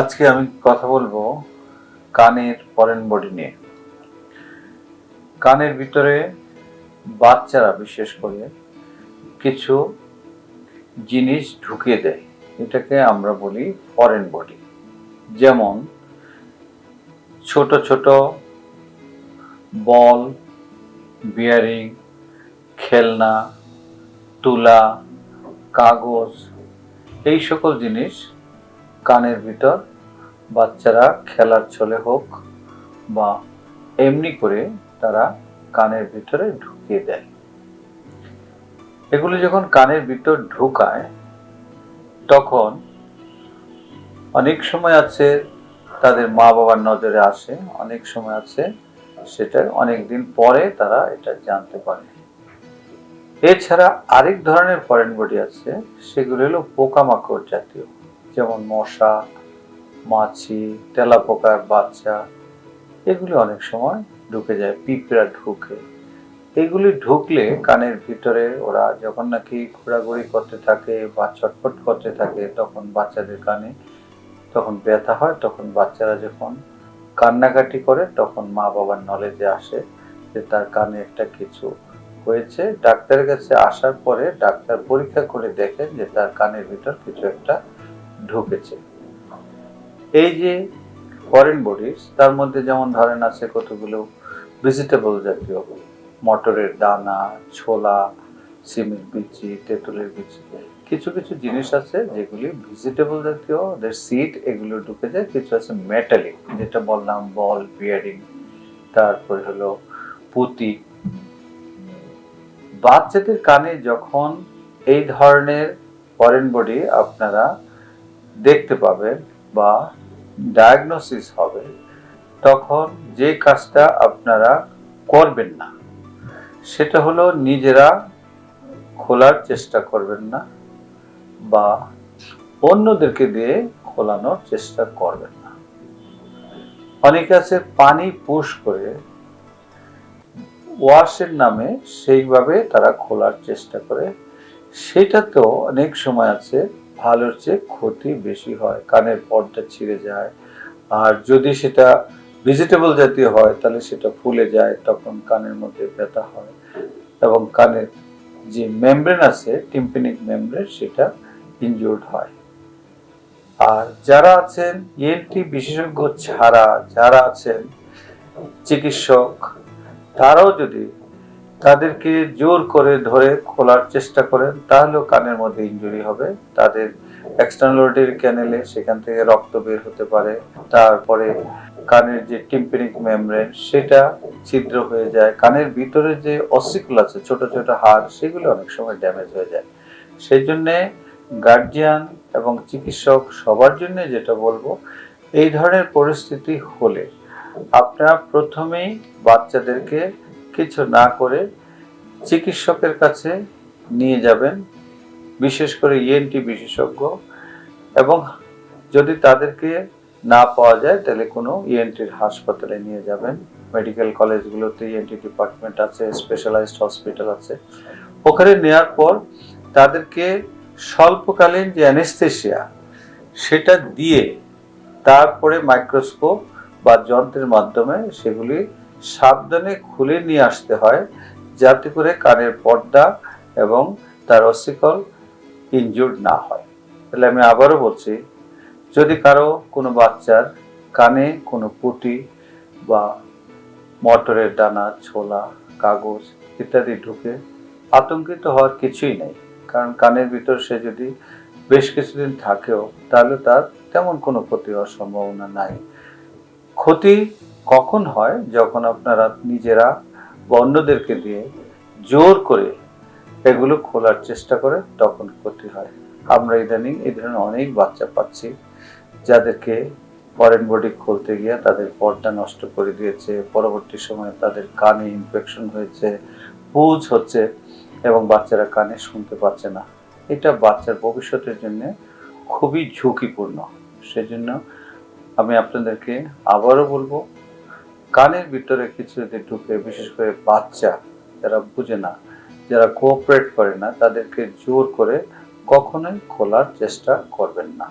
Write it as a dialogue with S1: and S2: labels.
S1: আজকে আমি কথা বলব কানের ফরেন বডি নিয়ে। কানের ভিতরে বাচ্চারা, বিশেষ করে, কিছু জিনিস ঢুকিয়ে দেয়। এটাকে আমরা বলি ফরেন বডি যেমন, ছোট ছোট বল বিয়ারিং খেলনা, তুলা, কাগজ, এই সকল জিনিস কানের ভিতর বাচ্চারা খেলার ছলে হোক বা এমনি করে তারা কানের ভিতরে ঢুকিয়ে দেয়। এগুলি যখন কানের ভিতর ঢুকায়, তখন অনেক সময় আছে তাদের মা বাবার নজরে আসে, অনেক সময় আছে সেটা অনেক দিন পরে তারা এটা জানতে পারে। এছাড়া আরেক ধরনের ফরেন বডি আছে, সেগুলো হলো পোকামাকড় জাতীয়। যেমন মশা, মাছি, তেলাপোকার বাচ্চা, এগুলি অনেক সময় ঢুকে যায়, পিঁপড়া ঢুকে। এগুলি ঢুকলে কানের ভিতরে ওরা যখন নাকি ঘোরাঘুরি করতে থাকে বা ছটফট করতে থাকে তখন বাচ্চাদের কানে তখন ব্যথা হয়, তখন বাচ্চারা যখন কান্নাকাটি করে তখন মা বাবার নলেজে আসে যে তার কানে একটা কিছু হয়েছে। ডাক্তারের কাছে আসার পরে ডাক্তার পরীক্ষা করে দেখেন যে তার কানের ভিতর কিছু একটা ঢুকেছে। এই যে ফরেন বডিজ তার মধ্যে যেমন ধরেন আছে কতগুলো ভেজিটেবল জাতীয় মটরের দানা, ছোলা সিমের বিচি, তেঁতুলের বিচি, কিছু কিছু জিনিস আছে যেগুলি ভেজিটেবল জাতীয়, ওদের সিড এগুলো ঢুকে যায়, কিছু আছে মেটালিক যেটা বললাম বল বিয়ারিং তারপরে হলো পুঁতি। বাচ্চাদের কানে যখন এই ধরনের ফরেন বডি আপনারা দেখতে পাবেন বা ডায়াগনোসিস হবে, তখন যে কাজটা আপনারা করবেন না, সেটা হলো নিজেরা খোলার চেষ্টা করবেন না বা অন্যদেরকে দিয়ে খোলানোর চেষ্টা করবেন না। অনেকে আছে পানি পুশ করে ওয়াশের নামে সেইভাবে তারা খোলার চেষ্টা করে। সেটা তো অনেক সময় আছে ভালোর চেয়ে ক্ষতি বেশি হয়, কানের পর্দা ছিঁড়ে যায়। আর যদি সেটা ভেজিটেবল জাতীয় হয়, তাহলে সেটা ফুলে যায়, তখন কানের মধ্যে ব্যথা হয়। এবং কানের যে মেমব্রেন আছে টিম্পেনিক মেমব্রেন সেটা ইনজুর্ড হয়। আর যারা আছেন ইএনটি বিশেষজ্ঞ ছাড়া, যারা আছেন চিকিৎসক, তারাও যদি তাদেরকে জোর করে ধরে খোলার চেষ্টা করেন, তাহলেও কানের মধ্যে ইনজুরি হবে। তাদের এক্সটার্নাল ক্যানেলে সেখান থেকে রক্ত বের হতে পারে। তারপরে কানের যে টিম্পেনিক মেমব্রেন সেটা ছিদ্র হয়ে যায়। কানের ভিতরে যে অসিকুল আছে, ছোট ছোট হাড়, সেগুলো অনেক সময় ড্যামেজ হয়ে যায়। সেই জন্যে গার্জিয়ান এবং চিকিৎসক সবার জন্য যেটা বলব, এই ধরনের পরিস্থিতি হলে আপনারা প্রথমেই বাচ্চাদেরকে কিছু না করে চিকিৎসকের কাছে নিয়ে যাবেন, বিশেষ করে ইএনটি বিশেষজ্ঞ। এবং যদি তাদেরকে না পাওয়া যায়, তাহলে কোনো ইএনটির হাসপাতালে নিয়ে যাবেন। মেডিকেল কলেজগুলোতে ইএনটি ডিপার্টমেন্ট আছে, স্পেশালাইজড হসপিটাল আছে। ওখানে নেওয়ার পর তাদেরকে স্বল্পকালীন যে অ্যানেস্থেশিয়া সেটা দিয়ে তারপরে মাইক্রোস্কোপ বা যন্ত্রের মাধ্যমে সেগুলি সাবধানে খুলে নিয়ে আসতে হয়, যাতে করে কানের পর্দা এবং তার অসিকল ইনজুর্ড না হয়। তাহলে আমি আবারও বলছি, যদি কারও কোনো বাচ্চার কানে কোনো পুঁটি বা মটরের দানা, ছোলা, কাগজ ইত্যাদি ঢুকে আতঙ্কিত হওয়ার কিছুই নেই, কারণ কানের ভিতর সে যদি বেশ কিছুদিন থাকেও, তাহলে তার তেমন কোনো ক্ষতি হওয়ার সম্ভাবনা নাই। ক্ষতি কখন হয় যখন আপনারা নিজেরা অন্যদেরকে দিয়ে জোর করে এগুলো খোলার চেষ্টা করে তখন ক্ষতি হয়। আমরা ইদানিং এই ধরনের অনেক বাচ্চা পাচ্ছি যাদেরকে ফরেন বডি খুলতে গিয়ে তাদের পর্দা নষ্ট করে দিয়েছে, পরবর্তী সময়ে তাদের কানে ইনফেকশন হয়েছে, পুজ হচ্ছে এবং বাচ্চারা কানে শুনতে পাচ্ছে না। এটা বাচ্চার ভবিষ্যতের জন্য খুবই ঝুঁকিপূর্ণ। সেজন্য আমি আপনাদেরকে আবারও বলব কানের ভিতরে কিছু যদি ঢুকে, বিশেষ করে বাচ্চা যারা বুঝে না, যারা কোঅপারেট করে না, তাদেরকে জোর করে কখনোই খোলার চেষ্টা করবেন না।